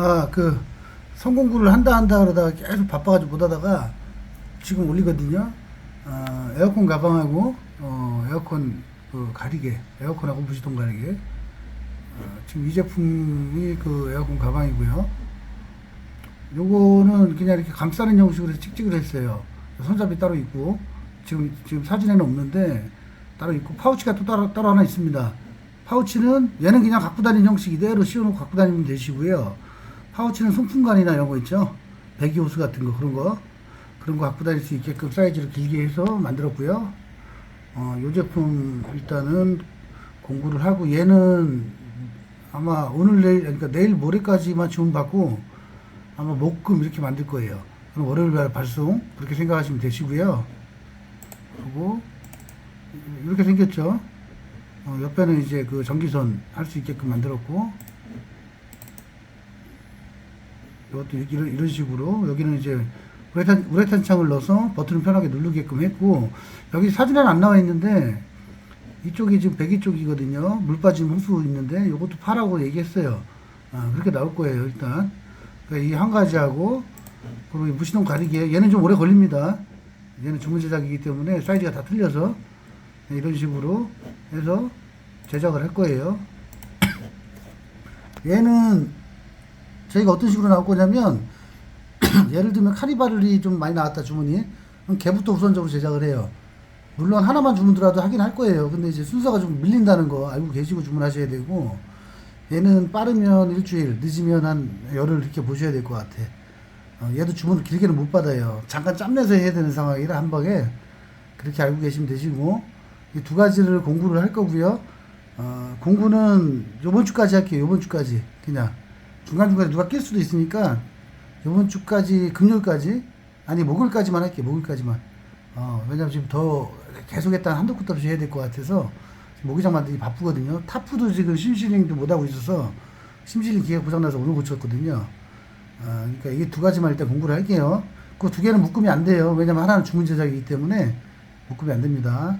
아, 그, 성공구를 한다 한다 그러다가 계속 바빠가지고 못 하다가 지금 올리거든요. 아, 에어컨 가방하고, 어, 에어컨 그 가리개, 에어컨하고 무시동 가리개. 어, 지금 이 제품이 그 에어컨 가방이고요. 요거는 그냥 이렇게 감싸는 형식으로 찍찍을 했어요. 손잡이 따로 있고, 지금, 지금 사진에는 없는데, 따로 있고, 파우치가 또 따로, 따로 하나 있습니다. 파우치는, 얘는 그냥 갖고 다니는 형식 이대로 씌워놓고 갖고 다니면 되시고요. 파우치는 송풍관이나 이런 거 있죠? 배기 호스 같은 거, 그런 거. 그런 거 갖고 다닐 수 있게끔 사이즈를 길게 해서 만들었고요. 어, 요 제품 일단은 공구를 하고, 얘는 아마 오늘 내일, 그러니까 내일 모레까지만 주문받고, 아마 목금 이렇게 만들 거예요. 그럼 월요일 날 발송 그렇게 생각하시면 되시고요. 그리고 이렇게 생겼죠. 어, 옆에는 이제 그 전기선 할 수 있게끔 만들었고, 이것도 이런, 이런 식으로 여기는 이제 우레탄, 우레탄 창을 넣어서 버튼을 편하게 누르게끔 했고, 여기 사진에는 안 나와 있는데 이쪽이 지금 배기 쪽이거든요. 물 빠진 호수 있는데 이것도 파라고 얘기했어요. 아, 그렇게 나올 거예요 일단. 이한 가지하고 그리고 이 무시동 가리개 얘는 좀 오래 걸립니다. 얘는 주문 제작이기 때문에 사이즈가 다 틀려서 이런 식으로 해서 제작을 할 거예요. 얘는 저희가 어떤 식으로 나올 거냐면 예를 들면 카니발이 좀 많이 나왔다 주문이 그럼 걔부터 우선적으로 제작을 해요. 물론 하나만 주문 들어도 하긴 할 거예요. 근데 이제 순서가 좀 밀린다는 거 알고 계시고 주문하셔야 되고 얘는 빠르면 일주일, 늦으면 한 열흘 이렇게 보셔야 될 것 같아. 어, 얘도 주문을 길게는 못 받아요. 잠깐 짬내서 해야 되는 상황이라 한 방에 그렇게 알고 계시면 되시고 이 두 가지를 공구를 할 거고요. 어, 공구는 요번 주까지 할게요. 요번 주까지 그냥 중간중간에 누가 낄 수도 있으니까 요번 주까지 금요일까지 아니 목요일까지만 할게요. 목요일까지만. 어, 왜냐면 지금 더 계속 했다 한두 끝도 없이 해야 될 것 같아서 모기장 만들기 바쁘거든요. 타프도 지금 심실링도 못하고 있어서 심실링 기계 고장나서 오늘 고쳤거든요. 아, 그러니까 이게 두 가지만 일단 공부를 할게요. 그 두 개는 묶음이 안 돼요. 왜냐면 하나는 주문 제작이기 때문에 묶음이 안 됩니다.